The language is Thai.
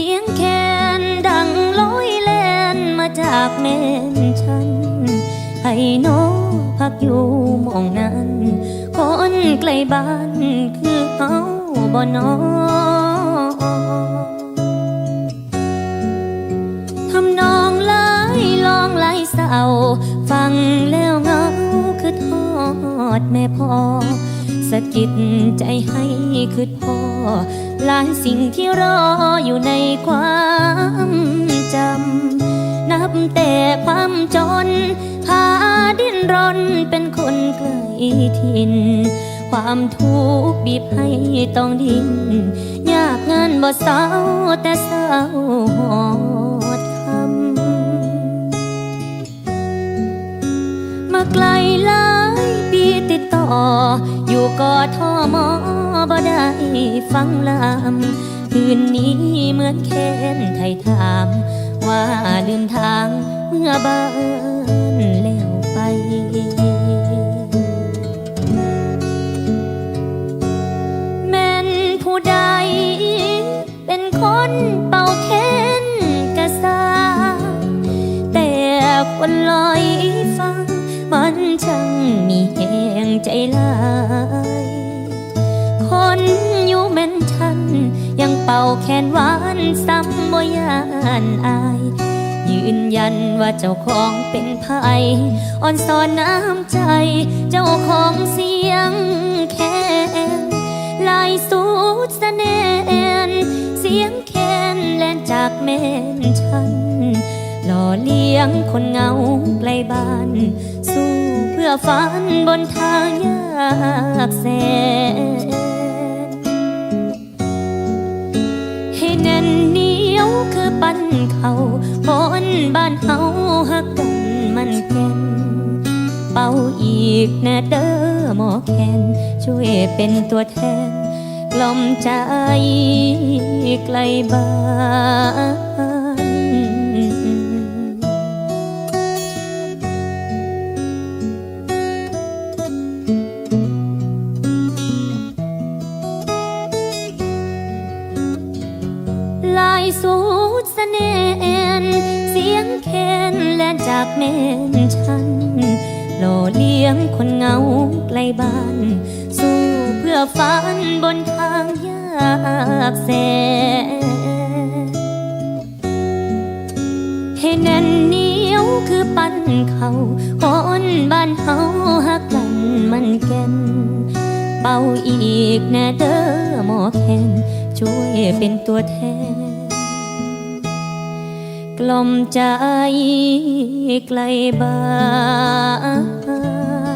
สียงแคนดังลอยแลนมาจากแม่นฉัน ให้น้องพักอยู่มองนั้นคนไกลบ้านคือเขาบ่นอทำนองลายลองลายเศร้า ฟังแล้วเงาคือทอดแม่พ่อสะกิดใจให้คือพอ หลายสิ่งที่รออยู่ในความจำ นับแต่ความจนพาดิ้นรนเป็นคนไกลถิ่น ความทุกข์บีบให้ต้องดิ้น ยากงานบ่เศร้าแต่เศร้าหอดคำ มาไกลลา ติดต่อ อยู่กอทอมอบ่ได้ฟังลำคืนนี้เหมือนแค้นไทยถาม ว่าลืมทางเมื่อบ้านแล้วไปแม่นผู้ใดเป็นคน มันช่างมีแหงใจลาย คนอยู่แม่นฉัน ยังเป่าแคนหวานซ้ำบ่ยานอาย ยืนยันว่าเจ้าของเป็นไผ่อ่อนสอนน้ำใจ เจ้าของเสียงแคนลายสูดเสน่ห์เสียงแคนแลนจากแม่นฉันหล่อเลี้ยงคนเงาไกลบ้าน สู้เพื่อฝันบนทางยากแสนให้แน่นเหนียวคือปั้นเขาบนบ้านเฮาหักกันมันแก่นเป่าอีกแน่เด้อหมอแคนช่วยเป็นตัวแทนกล่อมใจไกลบ้าน ลายสูดเสน่ห์เสียงแคนแลนจากแม่นฉันหล่อเลี้ยงคนเงาไกลบ้าน สู้เพื่อฝันบนทางยากแสนให้แน่นเหนียวคือปั้นเขาคนบ้านเฮาหักกันมันแก่นเป่าอีกแน่เด้อหมอแคน ช่วยเป็นตัวแทน กลมใจไกลบ้าน